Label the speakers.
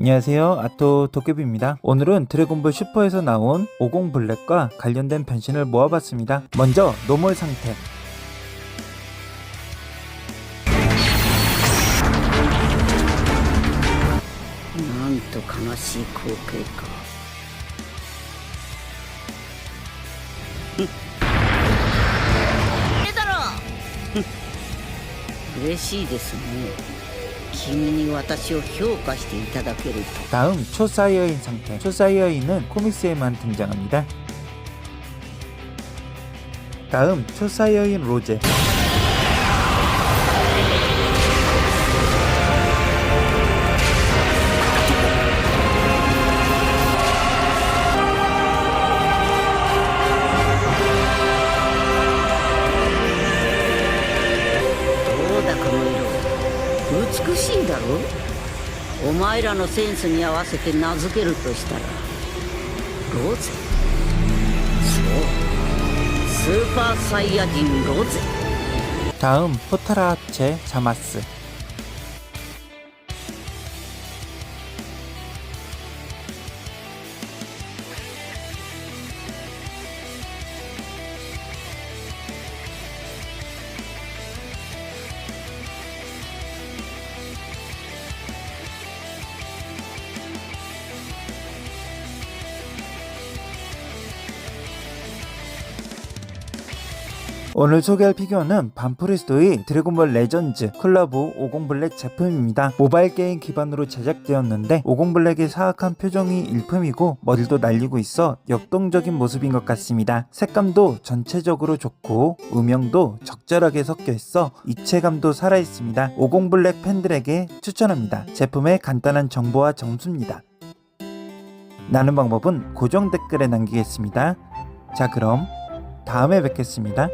Speaker 1: 안녕하세요 아토 도깨비입니다 오늘은 드래곤볼 슈퍼에서 나온 50 블랙과 관련된 변신을 모아봤습니다 먼저 노멀 상태
Speaker 2: なんと悲しい光景か嬉しいですね 君に私を評価していただけると
Speaker 1: 다음 초사이어인 상태 초사이어인은 코믹스에만 등장합니다 다음 초사이어인 로제
Speaker 2: 美しいだろお前らのセンスに合わせて名付けるとしたらロゼそうスーパーサイヤ人ロゼ
Speaker 1: 다음 포타라 합체 자마스 오늘 소개할 피규어는 반프리스토의 드래곤볼 레전즈 콜라보 50 블랙 제품입니다. 모바일 게임 기반으로 제작되었는데 50 블랙의 사악한 표정이 일품이고 머리도 날리고 있어 역동적인 모습인 것 같습니다. 색감도 전체적으로 좋고 음영도 적절하게 섞여 있어 입체감도 살아있습니다. 50 블랙 팬들에게 추천합니다. 제품의 간단한 정보와 점수입니다. 나는 방법은 고정 댓글에 남기겠습니다. 자 그럼 다음에 뵙겠습니다.